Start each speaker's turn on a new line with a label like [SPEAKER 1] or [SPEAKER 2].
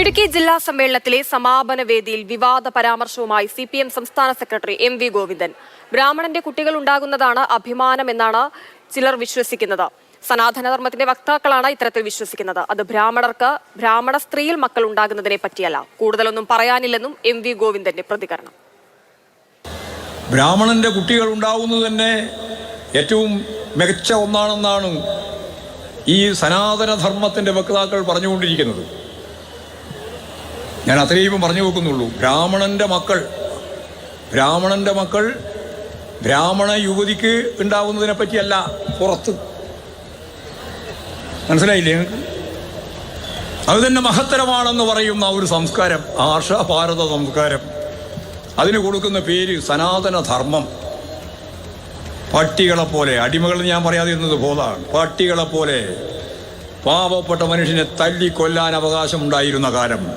[SPEAKER 1] ഇടുക്കി ജില്ലാ സമ്മേളനത്തിലെ സമാപന വേദിയിൽ വിവാദ പരാമർശവുമായി സി പി എം സംസ്ഥാന സെക്രട്ടറി എം വി ഗോവിന്ദൻ. ബ്രാഹ്മണന്റെ കുട്ടികൾ ഉണ്ടാകുന്നതാണ് അഭിമാനമെന്നാണ് ചിലർ വിശ്വസിക്കുന്നത്. സനാതനധർമ്മത്തിന്റെ വക്താക്കളാണ് ഇത്തരത്തിൽ വിശ്വസിക്കുന്നത്. അത് ബ്രാഹ്മണർക്ക് ബ്രാഹ്മണ സ്ത്രീയിൽ മക്കൾ ഉണ്ടാകുന്നതിനെ പറ്റിയല്ല. കൂടുതലൊന്നും പറയാനില്ലെന്നും എം വി ഗോവിന്ദന്റെ പ്രതികരണം.
[SPEAKER 2] ബ്രാഹ്മണന്റെ കുട്ടികൾ ഉണ്ടാകുന്നത് തന്നെ ഏറ്റവും മികച്ച ഒന്നാണെന്നാണ് ഈ സനാതനധർമ്മത്തിന്റെ വക്താക്കൾ പറഞ്ഞുകൊണ്ടിരിക്കുന്നത്. ഞാൻ അത്രയും പറഞ്ഞു വെക്കുന്നുള്ളൂ ബ്രാഹ്മണന്റെ മക്കൾ ബ്രാഹ്മണന്റെ മക്കൾ ബ്രാഹ്മണ യുവതിക്ക് ഉണ്ടാവുന്നതിനെ പറ്റിയല്ല പുറത്ത്. മനസ്സിലായില്ലേ നിങ്ങൾക്ക്? അത് തന്നെ മഹത്തരമാണെന്ന് പറയുന്ന ഒരു സംസ്കാരം ആർഷഭാരത സംസ്കാരം. അതിന് കൊടുക്കുന്ന പേര് സനാതന ധർമ്മം പട്ടികളെ പോലെ അടിമകൾ ഞാൻ പറയാതിരുന്നത് ബോധമാണ്. പട്ടികളെ പോലെ പാവപ്പെട്ട മനുഷ്യനെ തല്ലിക്കൊല്ലാൻ അവകാശമുണ്ടായിരുന്ന കാലം.